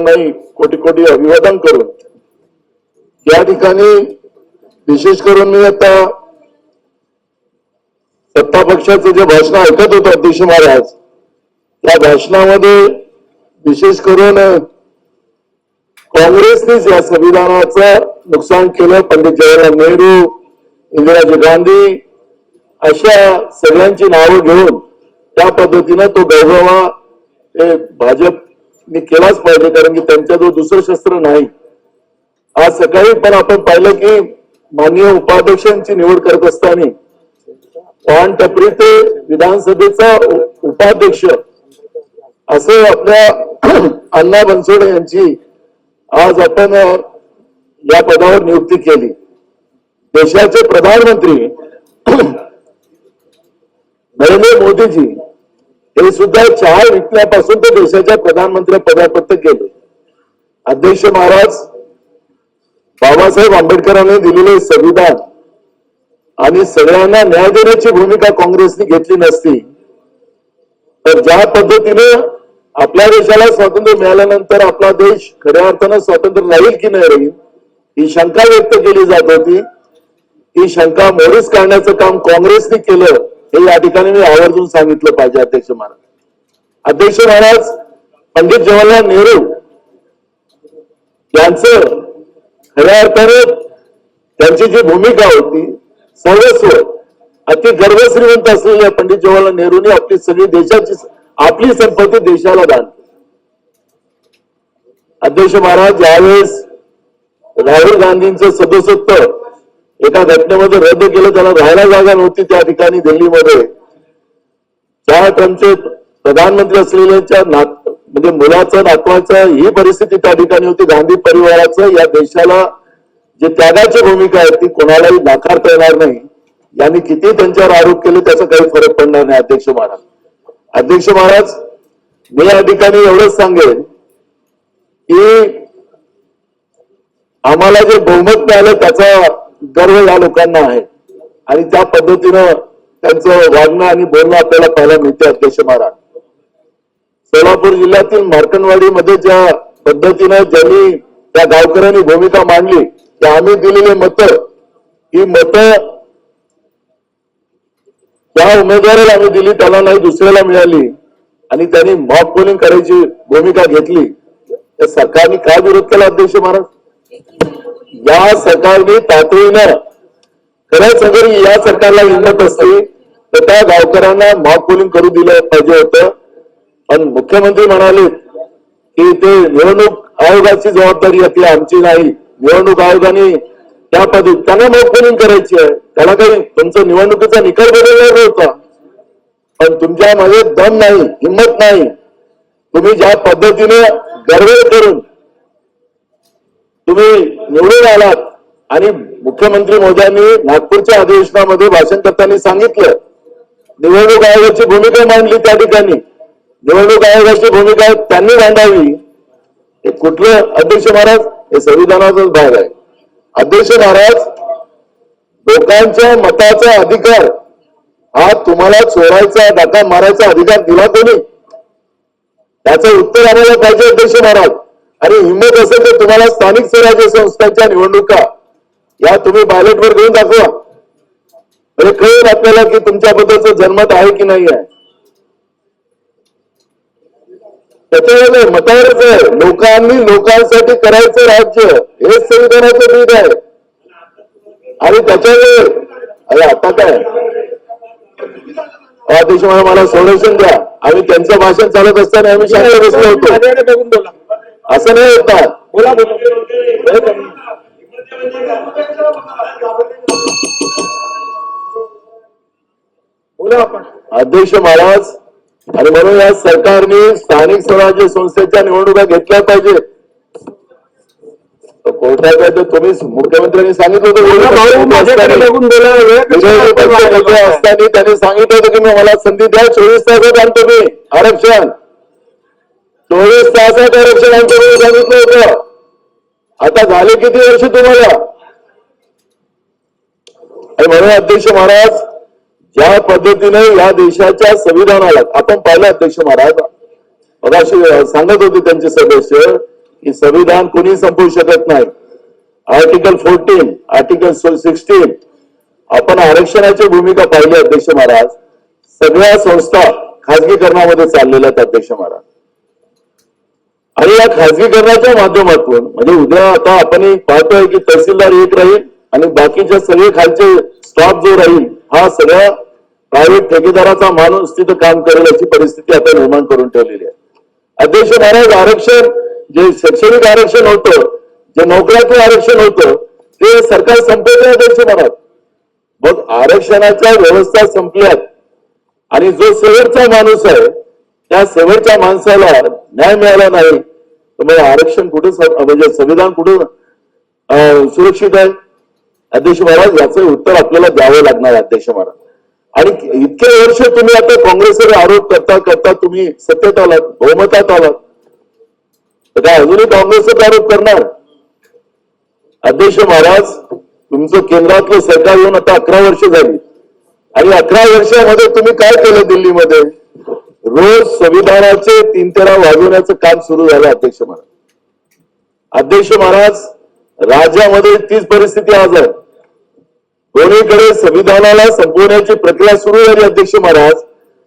नाही कोटी कोटी अभिवादन करून या ठिकाणी विशेष करून मी आता सत्ता पक्षाचं जे भाषण ऐकत होतो अध्यक्ष महाराज त्या भाषणामध्ये विशेष करून काँग्रेसनेच या संविधानाचं नुकसान केलं पंडित जवाहरलाल नेहरू इंदिराजी गांधी अशा सगळ्यांची नावं घेऊन त्या पद्धतीनं तो गौरवा हे मी केलाच पाहिजे कारण की त्यांच्याजवळ दुसरं शस्त्र नाही. आज सकाळी पण आपण पाहिलं की माननीय उपाध्यक्षांची निवड करत असताना पान टपरी ते विधानसभेचा उपाध्यक्ष असं आपल्या अण्णा बनसोडे यांची आज आपण या पदावर नियुक्ती केली. देशाचे प्रधानमंत्री नरेंद्र मोदीजी हे सुद्धा चहा विकल्यापासून ते देशाच्या प्रधानमंत्री पदापर्यंत गेले. अध्यक्ष महाराज बाबासाहेब आंबेडकरांनी दिलेले संविधान आणि सगळ्यांना न्याय देण्याची भूमिका काँग्रेसने घेतली नसती तर ज्या पद्धतीने आपल्या देशाला स्वातंत्र्य मिळाल्यानंतर आपला देश खऱ्या अर्थानं स्वातंत्र्य राहील की नाही राहील ही शंका व्यक्त केली जात होती. ती शंका मोडीस काढण्याचं काम काँग्रेसने केलं. हे या ठिकाणी मी आवर्जून सांगितलं पाहिजे अध्यक्ष महाराज. अध्यक्ष महाराज पंडित जवाहरलाल नेहरू यांचं खऱ्या अर्थाने त्यांची जी भूमिका होती सर्वस्व अति गर्वश्रीमंत असलेल्या पंडित जवाहरलाल नेहरूंनी आपली सगळी देशाची आपली संपत्ती देशाला दान अध्यक्ष महाराज ज्यावेळेस राहुल गांधींचं सदस्यत्व एका घटनेमध्ये रद्द केलं त्याला राहायला जागा नव्हती त्या ठिकाणी दिल्लीमध्ये. त्या त्यांचे प्रधानमंत्री असलेल्याच्या नात म्हणजे मुलाचं नातवाचं ही परिस्थिती त्या ठिकाणी होती. गांधी परिवाराचं या देशाला जे त्यागाची भूमिका आहे ती कोणालाही नाकारता येणार नाही. यांनी किती त्यांच्यावर आरोप केले त्याचा काही फरक पडणार नाही अध्यक्ष महाराज. अध्यक्ष महाराज मी या ठिकाणी एवढंच सांगेन की आम्हाला जे बहुमत मिळालं त्याचा गर्व या लोकांना आहे. आणि त्या पद्धतीनं त्यांचं वागणं आणि बोलणं आपल्याला पाहायला मिळते अध्यक्ष महाराज. सोलापूर जिल्ह्यातील मार्कनवाडीमध्ये ज्या पद्धतीनं ज्यांनी त्या गावकऱ्यांनी भूमिका मांडली की आम्ही दिलेली मतं ही मतं त्या उमेदवाराला आम्ही दिली त्याला नाही दुसऱ्याला मिळाली. आणि त्यांनी मॉक पोलिंग करायची भूमिका घेतली. त्या सरकारने काय विरोध केला अध्यक्ष महाराज? या सरकारने तातडीनं खरंच अगर या सरकारला हिंमत असते तर त्या गावकऱ्यांना मॉकपोलिंग करू दिलं पाहिजे होतं. पण मुख्यमंत्री म्हणाले की ते निवडणूक आयोगाची जबाबदारी आपली आमची नाही. निवडणूक आयोगाने त्या पद्धती त्यांना मॉकपोलिंग करायची आहे. त्याला काही तुमचा निवडणुकीचा निकाल बदलणार होता पण तुमच्यामध्ये दम नाही हिंमत नाही. तुम्ही ज्या पद्धतीने गर्व करून तुम्ही निवडून आलात. आणि मुख्यमंत्री मोदयांनी नागपूरच्या अधिवेशनामध्ये भाषण करताना सांगितलं निवडणूक आयोगाची भूमिका मांडली त्या ठिकाणी. निवडणूक आयोगाची भूमिका त्यांनी मांडावी. हे कुठलं अध्यक्ष महाराज? हे संविधानाचाच भाग आहे. अध्यक्ष महाराज लोकांच्या मताचा अधिकार हा तुम्हाला चोरायचा डाका मारायचा अधिकार दिला कोणी? त्याचं उत्तर आम्हाला पाहिजे अध्यक्ष महाराज. आणि हिंमत असेल तर तुम्हाला स्थानिक स्वराज्य संस्थांच्या निवडणुका या तुम्ही बॅलेटवर घेऊन दाखवा. म्हणजे कळेल आपल्याला की तुमच्याबद्दलच जनमत आहे की नाही आहे. त्याच्यामध्ये मतावरच आहे. लोकांनी लोकांसाठी करायचं राज्य हेच संविधानाचं दूध आहे. आणि त्याच्यामुळे अरे आता काय? अध्यक्ष मला मला द्या. आणि त्यांचं भाषण चालत असताना आम्ही शांत बसलो होतो. बघून बोला. असं नाही होतात बोला बोला. बोला आपण. अध्यक्ष महाराज आणि म्हणून या सरकारने स्थानिक स्वराज्य संस्थेच्या निवडणुका घेतल्या पाहिजेत तर तुम्ही मुख्यमंत्र्यांनी सांगितलं होतं असताना त्यांनी सांगितलं होतं की मी मला संधी द्या चोवीस तासात आणतो मी आरक्षण. चोवीस तासात आरक्षण आणतो सांगितलं होतं आता झाले किती वर्ष तुम्हाला? आणि म्हणून अध्यक्ष महाराज ज्या पद्धतीने या देशाच्या संविधानाला आपण पाहिलं अध्यक्ष महाराज मगाशी सांगत होते त्यांचे सदस्य की संविधान कोणी संपवू शकत नाही. आर्टिकल फोर्टीन आर्टिकल सिक्स्टीन आपण आरक्षणाची भूमिका पाहिली अध्यक्ष महाराज. सगळ्या संस्था खासगीकरणामध्ये चाललेल्या आहेत अध्यक्ष महाराज. आणि या खासगीकरणाच्या माध्यमातून म्हणजे उद्या आता आपण पाहतोय की तहसीलदार एक राहील आणि बाकीच्या सगळे खालचे स्टाफ जो राहील हा सगळ्या प्रायव्हेट ठेकेदाराचा माणूस तिथं काम करेल अशी परिस्थिती आता निर्माण करून ठेवलेली आहे. अध्यक्ष महाराज आरक्षण जे शैक्षणिक आरक्षण होतं जे नोकऱ्यातलं आरक्षण होतं ते सरकार संपवते अध्यक्ष महाराज. मग आरक्षणाच्या व्यवस्था संपल्यात आणि जो शेवटचा माणूस आहे त्या शेवटच्या माणसाला न्याय मिळाला नाही तर मग आरक्षण कुठे म्हणजे संविधान कुठे सुरक्षित आहे? अध्यक्ष महाराज याचं उत्तर आपल्याला द्यावं लागणार अध्यक्ष महाराज. आणि इतके वर्ष तुम्ही आता काँग्रेसवर आरोप करता करता तुम्ही सत्तेत आलात बहुमतात आलात. तर काय अजूनही काँग्रेसवर आरोप करणार? अध्यक्ष महाराज तुमचं केंद्रातलं सरकार येऊन आता अकरा वर्ष झाली. आणि अकरा वर्षामध्ये तुम्ही काय केलं दिल्लीमध्ये? रोज संविधानाचे तीन तेरा वाजवण्याचं काम सुरू झालं अध्यक्ष महाराज. अध्यक्ष महाराज राज्यामध्ये तीच परिस्थिती आज आहे. दोन्हीकडे संविधानाला संपवण्याची प्रक्रिया सुरू झाली अध्यक्ष महाराज.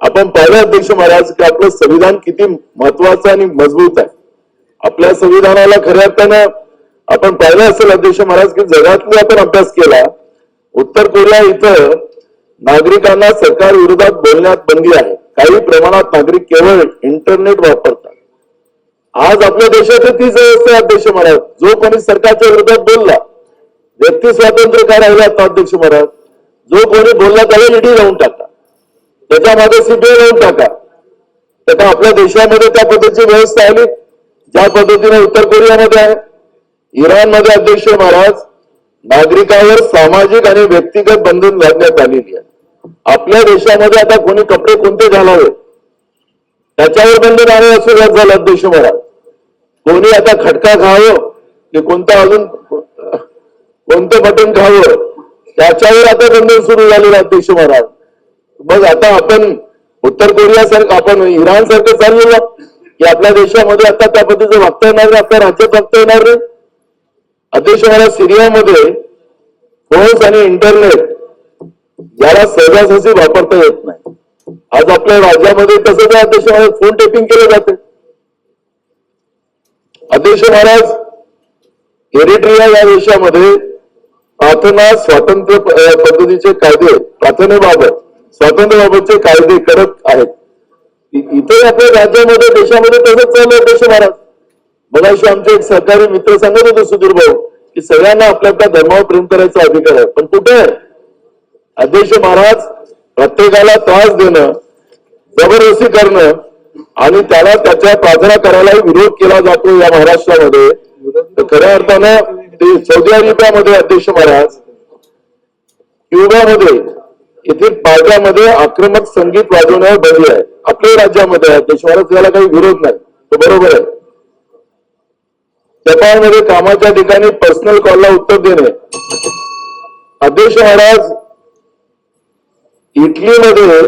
आपण पाहिलं अध्यक्ष महाराज की आपलं संविधान किती महत्वाचं आणि मजबूत आहे. आपल्या संविधानाला खऱ्या अर्थानं आपण पाहिलं असेल अध्यक्ष महाराज की जगातला आपण अभ्यास केला उत्तर कोरिया इथं नागरिकांना सरकार विरोधात बोलण्यात बंदी आहे. काही प्रमाणात नागरिक केवळ इंटरनेट वापरतात. आज आपल्या देशात तीच व्यवस्था अध्यक्ष महाराज. जो कोणी सरकारच्या विरोधात बोलला व्यक्ती स्वातंत्र्य काय राहिला आता अध्यक्ष महाराज. जो कोणी बोलला त्याला ईडी लावून टाका. त्याच्यामागे सीबीआय लावून टाका. त्याचा आपल्या देशामध्ये त्या पद्धतीची व्यवस्था आली ज्या पद्धतीने उत्तर कोरियामध्ये आहे. इराणमध्ये अध्यक्ष महाराज नागरिकावर सामाजिक आणि व्यक्तिगत बंधन लादण्यात आलेली आहे. आपल्या देशामध्ये आता कोणी कपडे कोणते घालावे? त्याच्यावर बंधन आणण्याला सुरुवात झालं देशभरात कोणी आता खटका खावं की कोणता अजून कोणतं बटन खावं त्याच्यावर आता बंधन सुरू झालेलं आहे, देशभरात मग आता आपण उत्तर कोरिया सारखं आपण इराण सारखं चाललेलो की आपल्या देशामध्ये आता त्या पद्धतीचं वागता येणार नाही आपल्या राज्यात वागता येणार नाही. अध्यक्ष मला सिरियामध्ये फोन्स आणि इंटरनेट ज्याला सहजासहजी वापरता येत नाही. आज आपल्या राज्यामध्ये तसं त्या अध्यक्ष महाराज फोन टेपिंग केलं जाते. अध्यक्ष महाराज एरिट्रिया या देशामध्ये प्रार्थना स्वातंत्र्य पद्धतीचे कायदे प्रार्थनेबाबत स्वातंत्र्याबाबतचे कायदे करत आहेत. इथे आपल्या राज्यामध्ये देशामध्ये तसंच चालू अध्यक्ष महाराज. मगाशी आमचे एक सहकारी मित्र सांगत होते सुधीर भाऊ की सगळ्यांना आपल्या आपल्या धर्मावर प्रेम करायचा अधिकार आहे. पण कुठे आहे? अध्यक्ष महाराज प्रत्येकाला त्रास देणं जबरदस्ती करणं आणि त्याला त्याच्या प्रार्थना करायलाही विरोध केला जातो या महाराष्ट्रामध्ये. तर खऱ्या अर्थानं ते सौदी अरेबियामध्ये अध्यक्ष महाराज क्युबामध्ये येथील पार्ट्यामध्ये आक्रमक संगीत वाजवण्यावर बंदी आहे आपल्या राज्यामध्ये अध्यक्ष महाराज याला काही विरोध नाही. तो बरोबर आहे. जपानमध्ये कामाच्या ठिकाणी पर्सनल कॉलला उत्तर देणे. अध्यक्ष महाराज इटलीमध्ये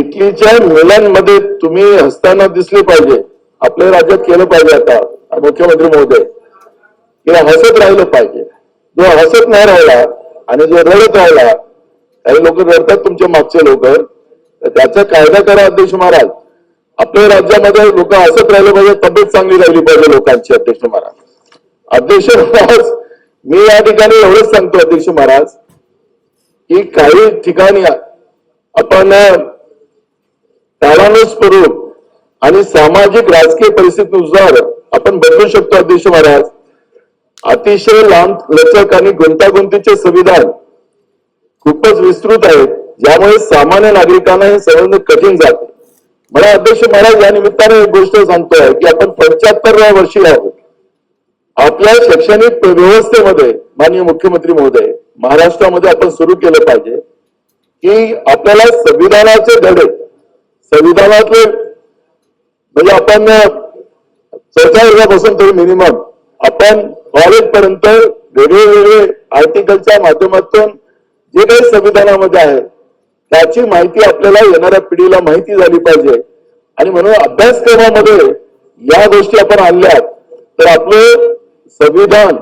इटलीच्या मुलांमध्ये तुम्ही हसताना दिसले पाहिजे. आपल्या राज्यात केलं पाहिजे आता मुख्यमंत्री महोदय. किंवा हसत राहिलं पाहिजे. जो हसत नाही राहिला आणि जो रडत राहिला काही लोक रडतात तुमचे मागचे लोक. तर त्याचा कायदा करा अध्यक्ष महाराज. आपल्या राज्यामध्ये लोक हसत राहिले पाहिजे तब्येत चांगली राहिली पाहिजे लोकांची अध्यक्ष महाराज. अध्यक्ष महाराज मी या ठिकाणी एवढंच सांगतो अध्यक्ष महाराज. की काही ठिकाणी आपण काळानुस्वरूप आणि सामाजिक राजकीय परिस्थितीनुसार आपण बदलू शकतो अध्यक्ष महाराज. अतिशय लांब लचक आणि गुंतागुंतीचे संविधान खूपच विस्तृत आहेत ज्यामुळे सामान्य नागरिकांना हे समजणं कठीण जात. मला अध्यक्ष महाराज या निमित्ताने एक गोष्ट सांगतोय की आपण पंच्याहत्तरव्या वर्षी आहोत. आपल्या शैक्षणिक व्यवस्थेमध्ये माननीय मुख्यमंत्री महोदय महाराष्ट्रामध्ये आपण सुरू केलं पाहिजे की आपल्याला संविधानाचे धडे संविधानातले म्हणजे आपण चर्चा वर्गापासून तरी मिनिमम आपण कॉलेज पर्यंत वेगळे वेगळे आर्टिकलच्या माध्यमातून जे काही संविधानामध्ये आहे त्याची माहिती आपल्याला येणाऱ्या पिढीला माहिती झाली पाहिजे. आणि म्हणून अभ्यासक्रमामध्ये या गोष्टी आपण आणल्यात तर आपलं संविधान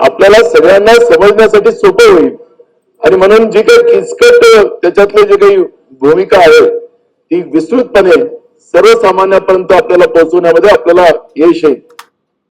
आपल्याला सगळ्यांना समजण्यासाठी सोपं होईल. आणि म्हणून जी काही किचकट त्याच्यातले जे काही भूमिका आहे ती विस्तृतपणे सर्वसामान्यापर्यंत आपल्याला पोहोचवण्यामध्ये आपल्याला यश येईल.